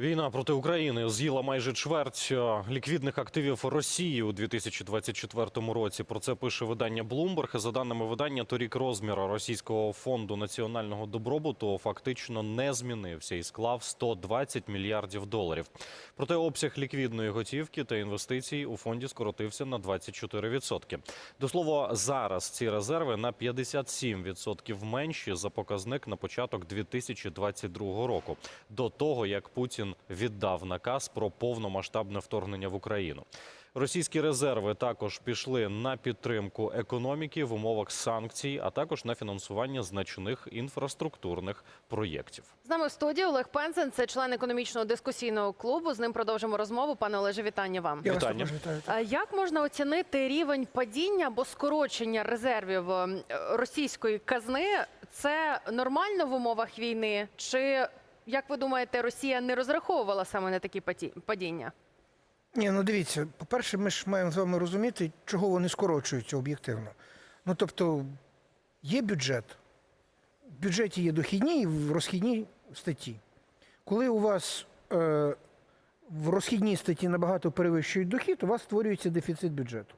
Війна проти України з'їла майже чверть е, ліквідних активів Росії у 2024 році. Про це пише видання Bloomberg. За даними видання, торік розмір російського фонду національного добробуту фактично не змінився і склав 120 мільярдів доларів. Проте обсяг ліквідної готівки та інвестицій у фонді скоротився на 24%. До слова, зараз ці резерви на 57% менші за показник на початок 2022 року. До того як Путін віддав наказ про повномасштабне вторгнення в Україну. Російські резерви також пішли на підтримку економіки в умовах санкцій, а також на фінансування значних інфраструктурних проєктів. З нами в студії Олег Пензен, це член економічного дискусійного клубу. З ним продовжимо розмову. Пане Олеже, вітання вам. Я Вітання. вітаю. А Як можна оцінити рівень падіння або скорочення резервів е, російської казни? Це нормально в умовах війни? Чи як ви думаєте, Росія не розраховувала саме на такі падіння? Ні, ну дивіться, по-перше, ми ж маємо з вами розуміти, чого вони скорочуються об'єктивно. Ну тобто, є бюджет. В бюджеті є дохідні і в розхідній статті. Коли у вас е, в розхідній статті набагато перевищують дохід, у вас створюється дефіцит бюджету.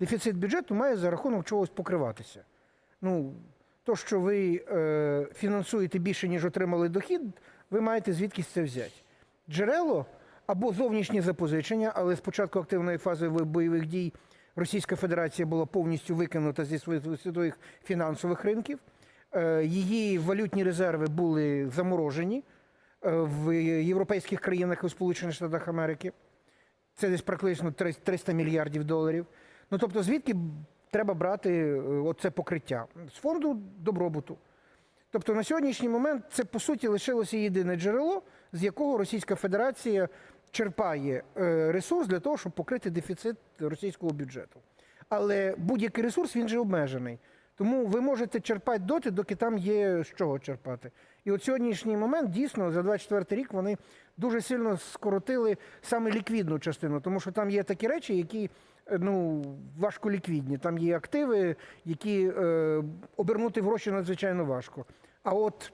Дефіцит бюджету має за рахунок чогось покриватися. Ну, то, що ви е, фінансуєте більше, ніж отримали дохід, ви маєте звідкись це взяти. Джерело або зовнішні запозичення, але з початку активної фази бойових дій Російська Федерація була повністю викинута зі своїх фінансових ринків. Е, Її валютні резерви були заморожені е, в європейських країнах і в Сполучених Штатах Америки. Це десь приблизно 300 мільярдів доларів. Ну тобто, звідки треба брати е, оце покриття? З фонду добробуту. Тобто на сьогоднішній момент це по суті лишилося єдине джерело, з якого Російська Федерація черпає е, ресурс для того, щоб покрити дефіцит російського бюджету. Але будь-який ресурс він же обмежений. Тому ви можете черпати доти, доки там є з чого черпати. І от сьогоднішній момент дійсно за 24 рік вони дуже сильно скоротили саме ліквідну частину, тому що там є такі речі, які ну важко ліквідні. Там є активи, які е, обернути гроші надзвичайно важко. А от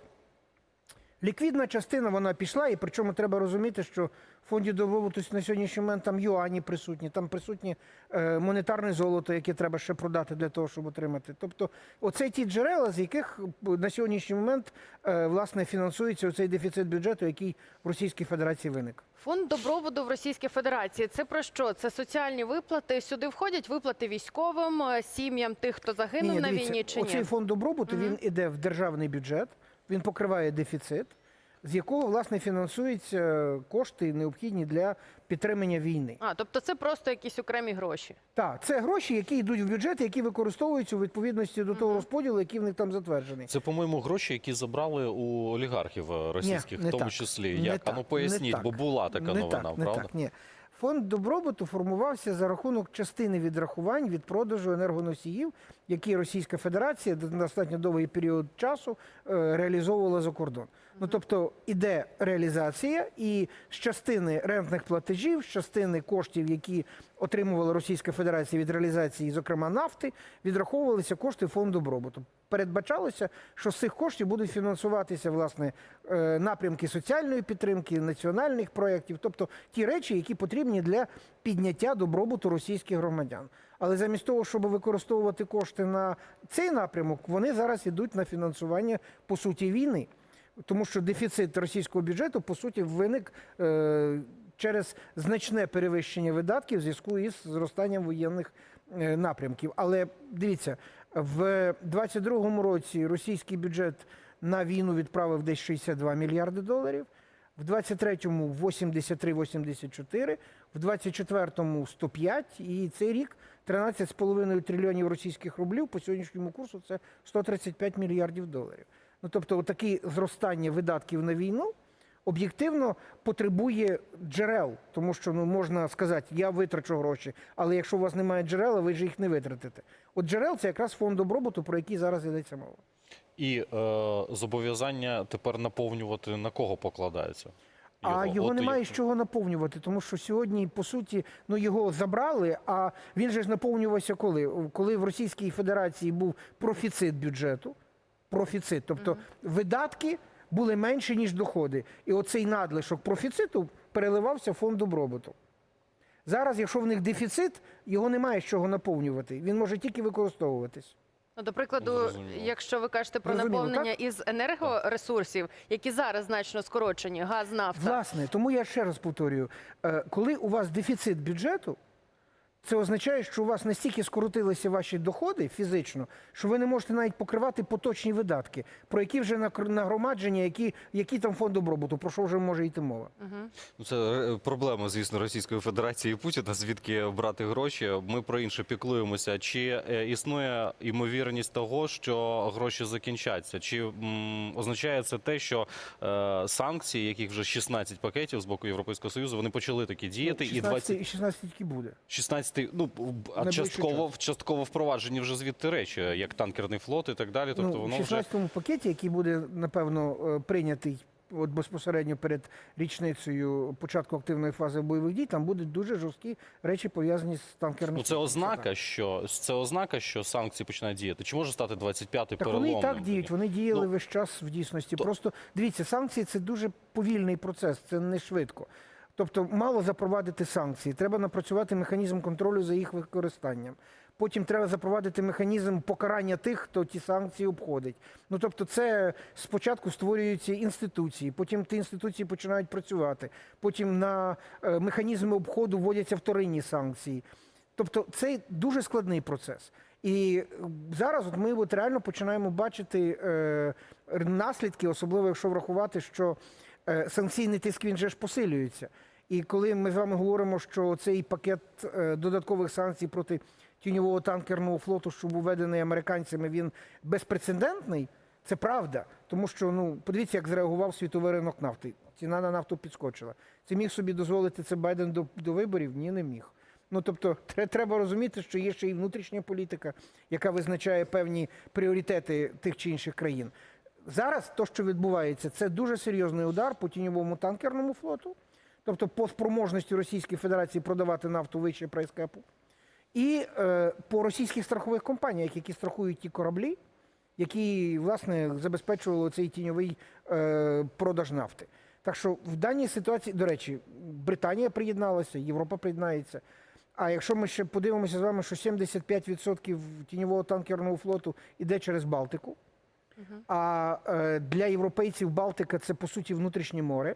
ліквідна частина вона пішла, і причому треба розуміти, що в фонді добробуту на сьогоднішній момент там юані присутні, там присутні е, монетарне золото, яке треба ще продати для того, щоб отримати. Тобто, оце ті джерела, з яких на сьогоднішній момент е, власне фінансується оцей дефіцит бюджету, який в Російській Федерації виник. Фонд добробуту в Російській Федерації. Це про що? Це соціальні виплати. Сюди входять виплати військовим, е, сім'ям тих, хто загинув Ні, на війні чи оцей фонд добробуту він іде в державний бюджет, він покриває дефіцит, з якого власне фінансуються кошти необхідні для підтримання війни. А, тобто це просто якісь окремі гроші. Так, це гроші, які йдуть в бюджет, які використовуються у відповідності до того розподілу, який в них там затверджений. Це, по-моєму, гроші, які забрали у олігархів е, російських, Ні, не в тому так. числі. Не Як? А так, ну поясніть, не так. бо була така не новина, так, не правда? так, ні. Фонд добробуту формувався за рахунок частини відрахувань від продажу енергоносіїв, які Російська Федерація достатньо довгий період часу е, реалізовувала за кордон. Ну тобто іде реалізація, і з частини рентних платежів, з частини коштів, які отримувала Російська Федерація від реалізації, зокрема нафти, відраховувалися кошти фонду добробуту. Передбачалося, що з цих коштів будуть фінансуватися власне е, напрямки соціальної підтримки, національних проєктів, тобто ті речі, які потрібні для підняття добробуту російських громадян. Але замість того, щоб використовувати кошти на цей напрямок, вони зараз йдуть на фінансування по суті війни. Тому що дефіцит російського бюджету по суті виник е, через значне перевищення видатків в зв'язку із зростанням воєнних е, напрямків. Але дивіться, в 22-му році російський бюджет на війну відправив десь 62 мільярди доларів. В 23-му 83-84, в 24-му 105, і цей рік 13,5 трильйонів російських рублів по сьогоднішньому курсу це 135 мільярдів доларів. Ну тобто, таке зростання видатків на війну об'єктивно потребує джерел, тому що ну можна сказати, я витрачу гроші, але якщо у вас немає джерела, ви ж їх не витратите. От джерел це якраз фонд добробуту, про який зараз йдеться мова. І е, зобов'язання тепер наповнювати на кого покладається? А його От немає як- з чого наповнювати, тому що сьогодні, по суті, ну його забрали. А він же ж наповнювався коли? Коли в Російській Федерації був профіцит бюджету, профіцит, тобто видатки були менші, ніж доходи. І оцей надлишок профіциту переливався в фонд добробуту. Зараз, якщо в них дефіцит, його немає з чого наповнювати. Він може тільки використовуватись. Ну, до прикладу, Зрозуміло. якщо ви кажете про Зрозуміло, наповнення із енергоресурсів, які зараз значно скорочені, газ, нафта. Власне, тому я ще раз повторюю: е, коли у вас дефіцит бюджету, це означає, що у вас настільки скоротилися ваші доходи фізично, що ви не можете навіть покривати поточні видатки, про які вже нагромадження, які, які там фонд добробуту, про що вже може йти мова. Ну, Це е, проблема, звісно, Російської Федерації і Путіна. Звідки брати гроші? Ми про інше піклуємося. Чи е, існує ймовірність того, що гроші закінчаться? Чи м, означає це те, що е, санкції, яких вже 16 пакетів з боку Європейського союзу, вони почали такі діяти, і 16, 20... і 16 тільки буде. 16, ну а Найближчий частково частково впроваджені вже звідти речі, як танкерний флот і так далі. Тобто ну, воно в вже 16-му пакеті, який буде, напевно, е, прийнятий от безпосередньо перед річницею початку активної фази бойових дій, там будуть дуже жорсткі речі пов'язані з танкерним. ну це флотом. ознака, що це ознака, що санкції починають діяти. Чи може стати 25-й Так переломним? вони і так діють, вони діяли Ну, весь час в дійсності. то- Просто дивіться, санкції це дуже повільний процес, це не швидко. Тобто, мало запровадити санкції, треба напрацювати механізм контролю за їх використанням. Потім треба запровадити механізм покарання тих, хто ті санкції обходить. Ну тобто, це спочатку створюються інституції, потім ті інституції починають працювати, потім на е, механізми обходу вводяться вторинні санкції. Тобто це дуже складний процес. І е, зараз от ми от реально починаємо бачити е, наслідки, особливо якщо врахувати, що е, санкційний тиск він же ж посилюється. І коли ми з вами говоримо, що цей пакет е, додаткових санкцій проти тіньового танкерного флоту, що був введений американцями, він безпрецедентний, це правда. Тому що ну подивіться, як зреагував світовий ринок нафти. Ціна на нафту підскочила. Це міг собі дозволити це Байден до, до виборів? Ні, не міг. Ну тобто, треба розуміти, що є ще і внутрішня політика, яка визначає певні пріоритети тих чи інших країн. Зараз то, що відбувається, це дуже серйозний удар по тіньовому танкерному флоту, тобто по спроможності Російської Федерації продавати нафту вище прайскепу, і е, по російських страхових компаніях, які страхують ті кораблі, які власне забезпечували цей тіньовий е, продаж нафти. Так що в даній ситуації, до речі, Британія приєдналася, Європа приєднається. А якщо ми ще подивимося з вами, що 75% тіньового танкерного флоту йде через Балтику, а е, для європейців Балтика це по суті внутрішнє море.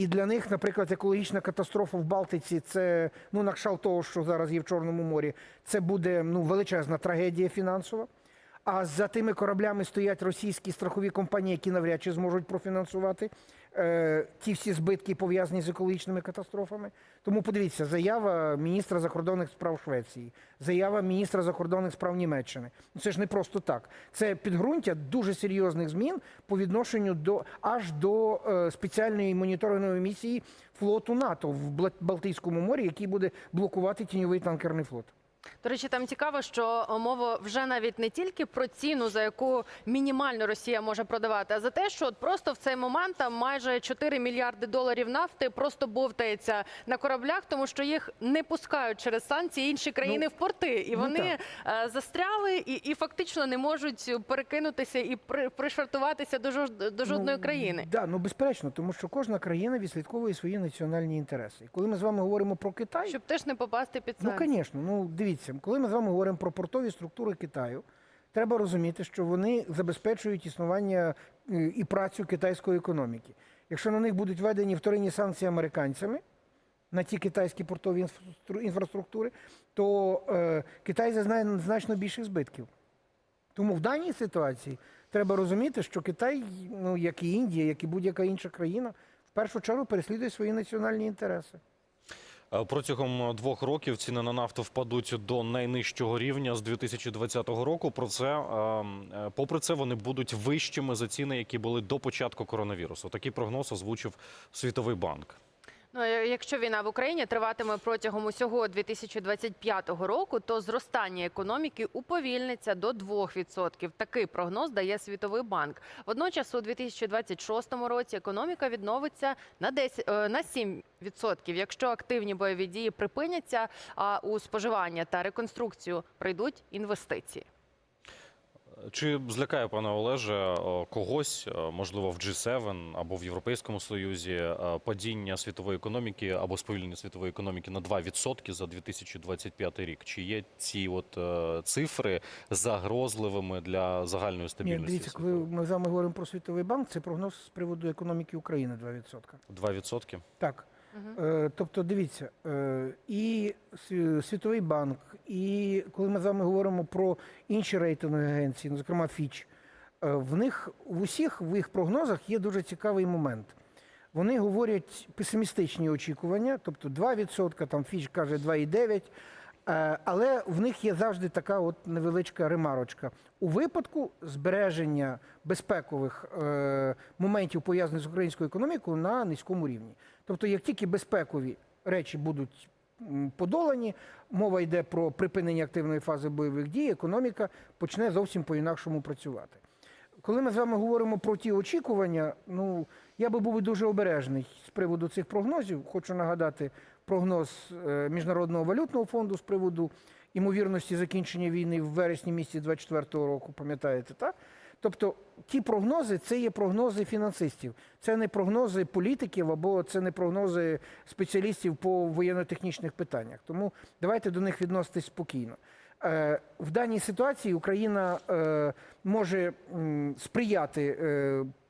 І для них, наприклад, екологічна катастрофа в Балтиці це ну на кшталт того, що зараз є в Чорному морі. Це буде ну величезна трагедія фінансова. А за тими кораблями стоять російські страхові компанії, які навряд чи зможуть профінансувати ті всі збитки пов'язані з екологічними катастрофами. Тому подивіться, заява міністра закордонних справ Швеції, заява міністра закордонних справ Німеччини. Це ж не просто так. Це підґрунтя дуже серйозних змін по відношенню до аж до е, спеціальної моніторингової місії флоту НАТО в Балтійському морі, який буде блокувати тіньовий танкерний флот. До речі, там цікаво, що мова вже навіть не тільки про ціну, за яку мінімально Росія може продавати, а за те, що от просто в цей момент там майже 4 мільярди доларів нафти просто бовтається на кораблях, тому що їх не пускають через санкції інші країни в порти, і ну вони е, застряли і, і фактично не можуть перекинутися і при, пришвартуватися до, жож- до жодної Ну, країни. Да, ну безперечно, тому що кожна країна відслідковує свої національні інтереси. І коли ми з вами говоримо про Китай, Щоб теж не попасти під ну санкції. звісно, ну дивіться, коли ми з вами говоримо про портові структури Китаю, треба розуміти, що вони забезпечують існування е, і працю китайської економіки. Якщо на них будуть введені вторинні санкції американцями на ті китайські портові інфраструктури, то е, Китай зазнає значно більших збитків. Тому в даній ситуації треба розуміти, що Китай, ну як і Індія, як і будь-яка інша країна, в першу чергу переслідує свої національні інтереси. Е, Протягом двох років ціни на нафту впадуть до найнижчого рівня з 2020 року. Про це е, е, попри це вони будуть вищими за ціни, які були до початку коронавірусу. Такий прогноз озвучив Світовий банк. Ну, якщо війна в Україні триватиме протягом усього 2025 року, то зростання економіки уповільниться до 2%. Такий прогноз дає Світовий банк. Водночас у 2026 році економіка відновиться на 10, е, на 7%, якщо активні бойові дії припиняться, а у споживання та реконструкцію прийдуть інвестиції. Чи злякає пане Олеже е, когось, е, можливо, в G7 або в Європейському Союзі е, падіння світової економіки або сповільнення світової економіки на 2% за 2025 рік? Чи є ці от цифри загрозливими для загальної Ні, стабільності? дивіться, коли ми з вами говоримо про Світовий банк, це прогноз з приводу економіки України 2%. 2%? Так. Е, тобто, дивіться, е, і Світовий банк, і коли ми з вами говоримо про інші рейтингові агенції, ну, зокрема Фіч, е, в них в усіх в їх прогнозах є дуже цікавий момент. Вони говорять песимістичні очікування, тобто 2%, там Фіч каже 2,9%. Е, Але в них є завжди така от невеличка ремарочка. У випадку збереження безпекових е, моментів, пов'язаних з українською економікою, на низькому рівні. Тобто, як тільки безпекові речі будуть подолані, мова йде про припинення активної фази бойових дій, економіка почне зовсім по-інакшому працювати. Коли ми з вами говоримо про ті очікування, ну я би був дуже обережний з приводу цих прогнозів. Хочу нагадати прогноз е, Міжнародного валютного фонду з приводу імовірності закінчення війни в вересні місяці 24-го року, пам'ятаєте, так? Тобто ті прогнози це є прогнози фінансистів, це не прогнози політиків або це не прогнози спеціалістів по воєнно-технічних питаннях. Тому давайте до них відноситись спокійно. Е, В даній ситуації Україна е, може сприяти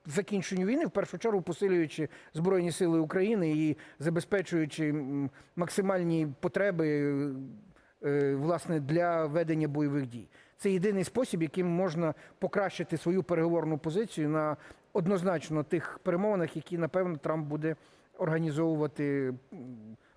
закінченню війни, в першу чергу посилюючи Збройні Сили України і забезпечуючи максимальні потреби е, власне для ведення бойових дій. Це єдиний спосіб, яким можна покращити свою переговорну позицію на однозначно тих перемовинах, які напевно Трамп буде організовувати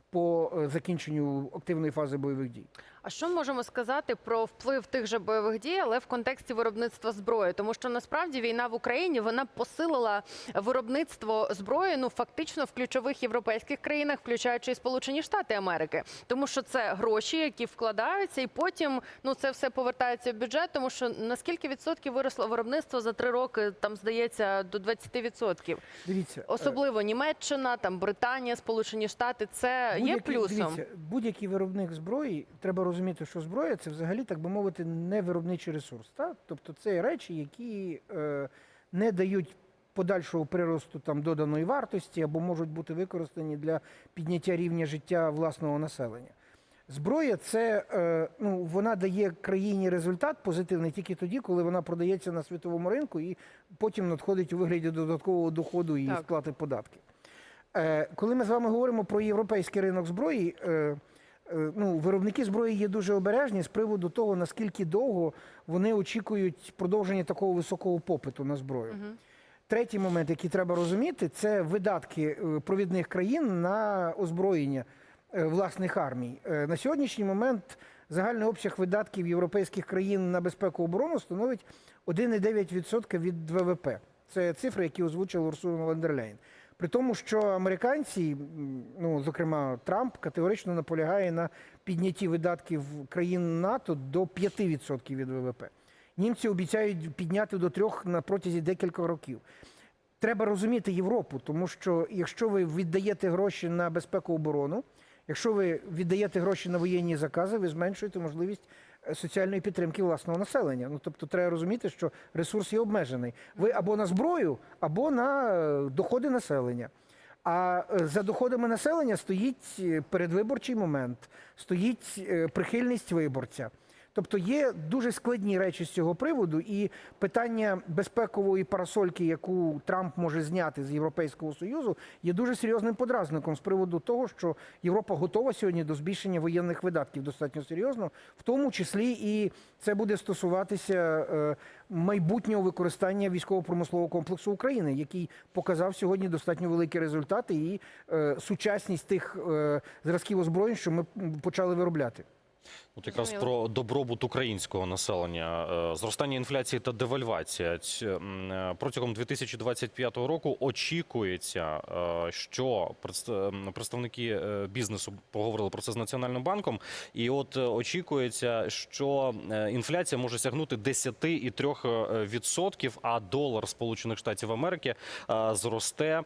по е, закінченню активної фази бойових дій. А що можемо сказати про вплив тих же бойових дій, але в контексті виробництва зброї? Тому що насправді війна в Україні вона посилила виробництво зброї ну фактично в ключових європейських країнах, включаючи і Сполучені Штати Америки, тому що це гроші, які вкладаються, і потім ну це все повертається в бюджет. Тому що наскільки відсотків виросло виробництво за три роки, там здається до 20%. Дивіться, е, Особливо Німеччина, там Британія, Сполучені Штати. Це є плюсом. Дивіться, будь-який виробник зброї, треба розуміти, що зброя це взагалі, так би мовити, не виробничий ресурс. Так? Тобто це речі, які е, не дають подальшого приросту там, доданої вартості або можуть бути використані для підняття рівня життя власного населення. Зброя це е, ну, вона дає країні результат позитивний тільки тоді, коли вона продається на світовому ринку і потім надходить у вигляді додаткового доходу і Так. сплати податків. Е, Коли ми з вами говоримо про європейський ринок зброї, е, ну, виробники зброї є дуже обережні з приводу того, наскільки довго вони очікують продовження такого високого попиту на зброю. Мгм. Третій момент, який треба розуміти, це видатки е, провідних країн на озброєння е, власних армій. Е, На сьогоднішній момент загальний обсяг видатків європейських країн на безпеку і оборону становить 1,9% від ВВП. Це цифри, які озвучила Урсула фон дер Ляєн. При тому, що американці, ну зокрема Трамп, категорично наполягає на піднятті видатків країн НАТО до 5% від ВВП. Німці обіцяють підняти до трьох на протязі декілька років. Треба розуміти Європу, тому що якщо ви віддаєте гроші на безпеку оборону, якщо ви віддаєте гроші на воєнні закази, ви зменшуєте можливість соціальної підтримки власного населення. Ну тобто, треба розуміти, що ресурс є обмежений. Ви або на зброю, або на е, доходи населення. А е, за доходами населення стоїть е, передвиборчий момент, стоїть прихильність виборця. Тобто є дуже складні речі з цього приводу, і питання безпекової парасольки, яку Трамп може зняти з Європейського союзу, є дуже серйозним подразником з приводу того, що Європа готова сьогодні до збільшення воєнних видатків достатньо серйозно, в тому числі і це буде стосуватися е, майбутнього використання військово-промислового комплексу України, який показав сьогодні достатньо великі результати і е, сучасність тих е, зразків озброєнь, що ми почали виробляти. От якраз про добробут українського населення, Е, зростання інфляції та девальвація. Е, Протягом 2025 року очікується, е, що предс- представники бізнесу поговорили про це з Національним банком, і от очікується, що інфляція може сягнути 10,3%, а долар Сполучених Штатів Америки зросте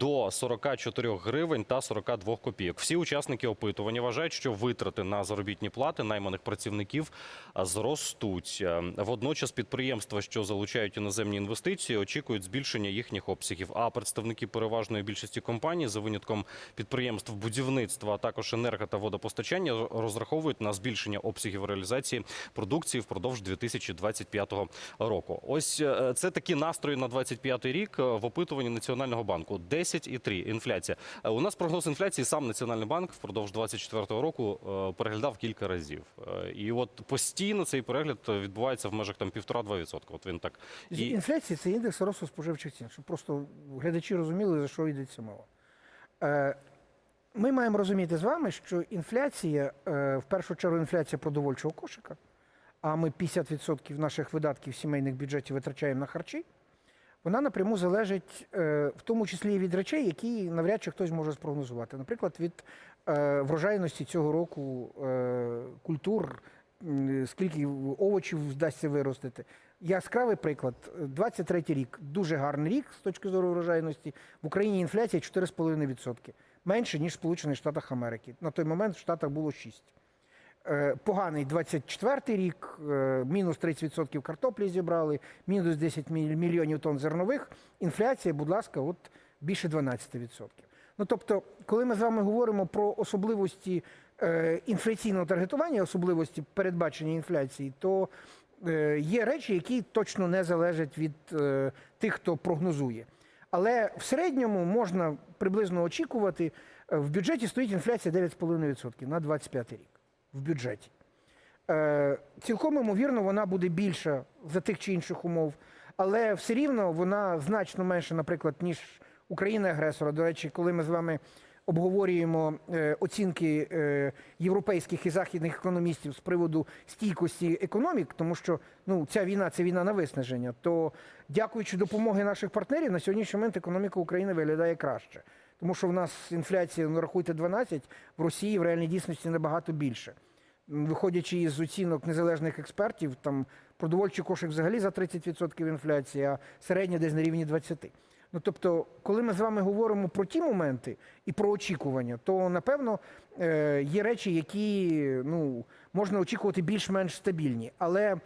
до 44 гривень та 42 копійок. Всі учасники опитування вважають, що витрати на заробітні плати найманих працівників зростуть. Е, Водночас підприємства, що залучають іноземні інвестиції, очікують збільшення їхніх обсягів. А представники переважної більшості компаній, за винятком підприємств будівництва, а також енерго та водопостачання, розраховують на збільшення обсягів реалізації продукції впродовж 2025 року. Ось е, це такі настрої на 25 рік е, в опитуванні Національного банку. 10,3 інфляція. У нас прогноз інфляції сам Національний банк впродовж 24 року переглядав кілька разів. Е, І от постійно цей перегляд відбувається в межах там 1,5-2%. От він так і Інфляція це індекс росту споживчих цін, щоб просто глядачі розуміли, за що йдеться мова. Е, Ми маємо розуміти з вами, що інфляція, е, в першу чергу, інфляція продовольчого кошика, а ми 50% наших видатків сімейних бюджетів витрачаємо на харчі, вона напряму залежить в тому числі і від речей, які навряд чи хтось може спрогнозувати. Наприклад, від врожайності цього року е, культур, скільки овочів вдасться виростити. Яскравий приклад. 23 рік дуже гарний рік з точки зору врожайності. В Україні інфляція 4,5%. Менше, ніж в Сполучених Штатах Америки. На той момент в Штатах було 6. Е, Поганий 24-й рік, е, мінус 30% картоплі зібрали, мінус 10 мільйонів тонн зернових. Інфляція, будь ласка, от більше 12%. Ну тобто, коли ми з вами говоримо про особливості е, інфляційного таргетування, особливості передбачення інфляції, то е, є речі, які точно не залежать від е, тих, хто прогнозує. Але в середньому можна приблизно очікувати, е, в бюджеті стоїть інфляція 9,5% на 25 рік. В бюджеті. Е, Цілком ймовірно, вона буде більша за тих чи інших умов, але все рівно вона значно менша, наприклад, ніж Україна-агресора. До речі, коли ми з вами обговорюємо е, оцінки е, європейських і західних економістів з приводу стійкості економік, тому що ну, ця війна це війна на виснаження, то дякуючи допомоги наших партнерів, на сьогоднішній момент економіка України виглядає краще. Тому що в нас інфляція, ну рахуйте 12, в Росії в реальній дійсності набагато більше. Виходячи із оцінок незалежних експертів, там продовольчий кошик взагалі за 30% інфляції, а середня десь на рівні 20%. Ну тобто, коли ми з вами говоримо про ті моменти і про очікування, то напевно е, є речі, які ну, можна очікувати більш-менш стабільні. Але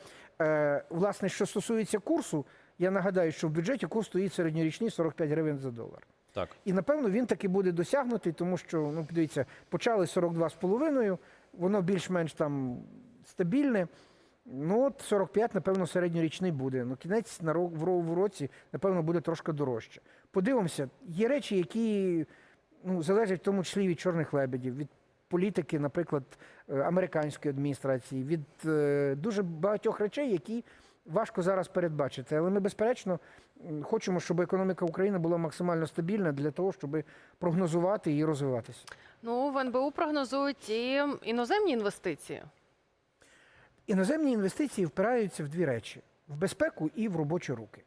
е, власне, що стосується курсу, я нагадаю, що в бюджеті курс стоїть середньорічний 45 гривень за долар. так. І напевно він таки буде досягнутий, тому що ну подивіться, почали 42,5, воно більш-менш там стабільне. Ну от 45, напевно, середньорічний буде. Ну кінець на ро- в ро- в році, напевно, буде трошки дорожче. Подивимося, є речі, які ну, залежать в тому числі від чорних лебедів, від політики, наприклад, е, американської адміністрації, від е, дуже багатьох речей, які важко зараз передбачити. Але ми, безперечно, хочемо, щоб економіка України була максимально стабільна для того, щоб прогнозувати і розвиватися. Ну, в НБУ прогнозують і іноземні інвестиції. Іноземні інвестиції впираються в дві речі: в безпеку і в робочі руки.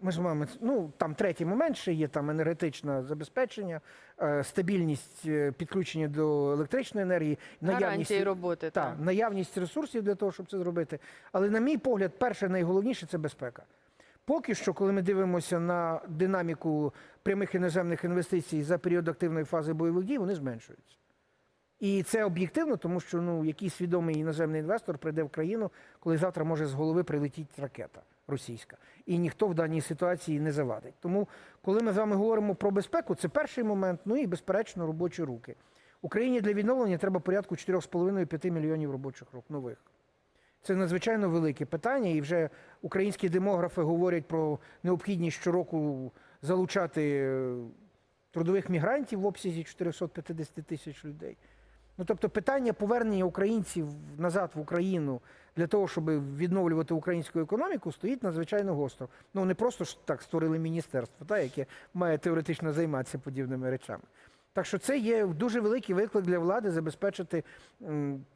Ми з вами, ну там третій момент ще є там енергетичне забезпечення, е, стабільність е, підключення до електричної енергії, Гарантії роботи. та, Так. наявність ресурсів для того, щоб це зробити. Але, на мій погляд, перше найголовніше це безпека. Поки що, коли ми дивимося на динаміку прямих іноземних інвестицій за період активної фази бойових дій, вони зменшуються. І це об'єктивно, тому що ну, який свідомий іноземний інвестор прийде в країну, коли завтра може з голови прилетіти ракета російська. І ніхто в даній ситуації не завадить. Тому, коли ми з вами говоримо про безпеку, це перший момент, ну і, безперечно, робочі руки. Україні для відновлення треба порядку 4,5-5 мільйонів робочих рук нових. Це надзвичайно велике питання, і вже українські демографи говорять про необхідність щороку залучати е, трудових мігрантів в обсязі 450 тисяч людей. Ну тобто питання повернення українців назад в Україну для того, щоб відновлювати українську економіку, стоїть надзвичайно гостро. Ну не просто ж так створили міністерство, та, яке має теоретично займатися подібними речами. Так що це є дуже великий виклик для влади забезпечити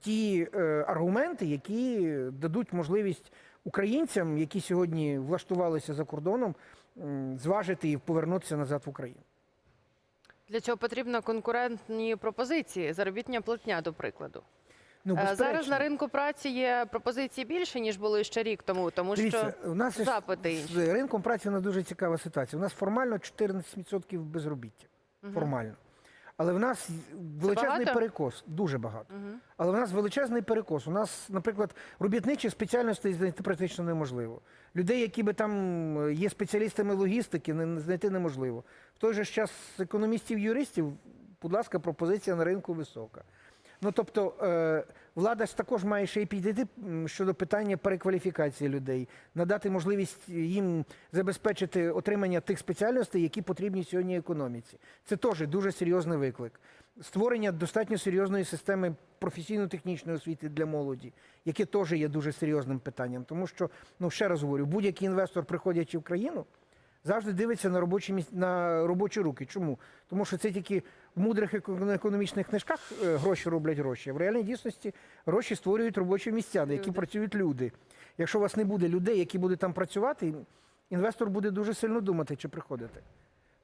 ті е, аргументи, які дадуть можливість українцям, які сьогодні влаштувалися за кордоном, зважити і повернутися назад в Україну. Для цього потрібно конкурентні пропозиції, заробітня платня, до прикладу. Ну, Е, Зараз на ринку праці є пропозиції більше, ніж були ще рік тому, тому Дивіться, що у нас запити інші. з ринком праці у нас дуже цікава ситуація. У нас формально 14% безробіття. Угу. Формально. Але в нас величезний багато? перекос, дуже багато. Угу. Але в нас величезний перекос. У нас, наприклад, робітничих спеціальностей знайти практично неможливо. Людей, які би там е, є спеціалістами логістики, не- знайти неможливо. В той же час економістів, юристів, будь ласка, пропозиція на ринку висока. Ну тобто, е, влада ж також має ще й підійти щодо питання перекваліфікації людей, надати можливість їм забезпечити отримання тих спеціальностей, які потрібні сьогодні економіці. Це теж дуже серйозний виклик. Створення достатньо серйозної системи професійно-технічної освіти для молоді, яке теж є дуже серйозним питанням. Тому що, ну ще раз говорю, будь-який інвестор, приходячи в країну, завжди дивиться на робочі на робочі руки. Чому? Тому що це тільки в мудрих економічних книжках е, гроші роблять гроші. А в реальній дійсності гроші створюють робочі місця, на які Люди. працюють люди. Якщо у вас не буде людей, які будуть там працювати, інвестор буде дуже сильно думати, чи приходити.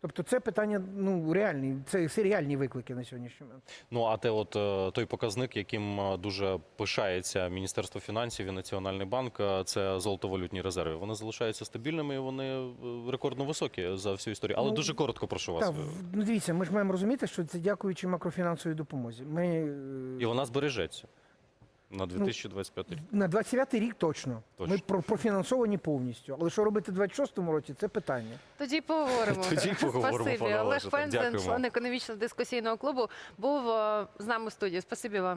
Тобто це питання ну реальні, це реальні виклики на сьогоднішній момент. Ну а те, от е, той показник, яким е, дуже пишається Міністерство фінансів і Національний банк, е, це золотовалютні резерви. Вони залишаються стабільними і вони рекордно високі за всю історію. Але Ну, дуже коротко прошу вас. Так, ну дивіться, ми ж маємо розуміти, що це дякуючи макрофінансовій допомозі. Ми І вона збережеться на 2025 рік. на 29-й рік точно. Точно. Ми про- профінансовані повністю. Але що робити в 26-му році, це питання. Тоді поговоримо. Тоді поговоримо, Спасибі. пане Олег Олеже. Так, Пензен, дякуємо. член економічно-дискусійного клубу, був е, з нами в студії. Спасибі вам.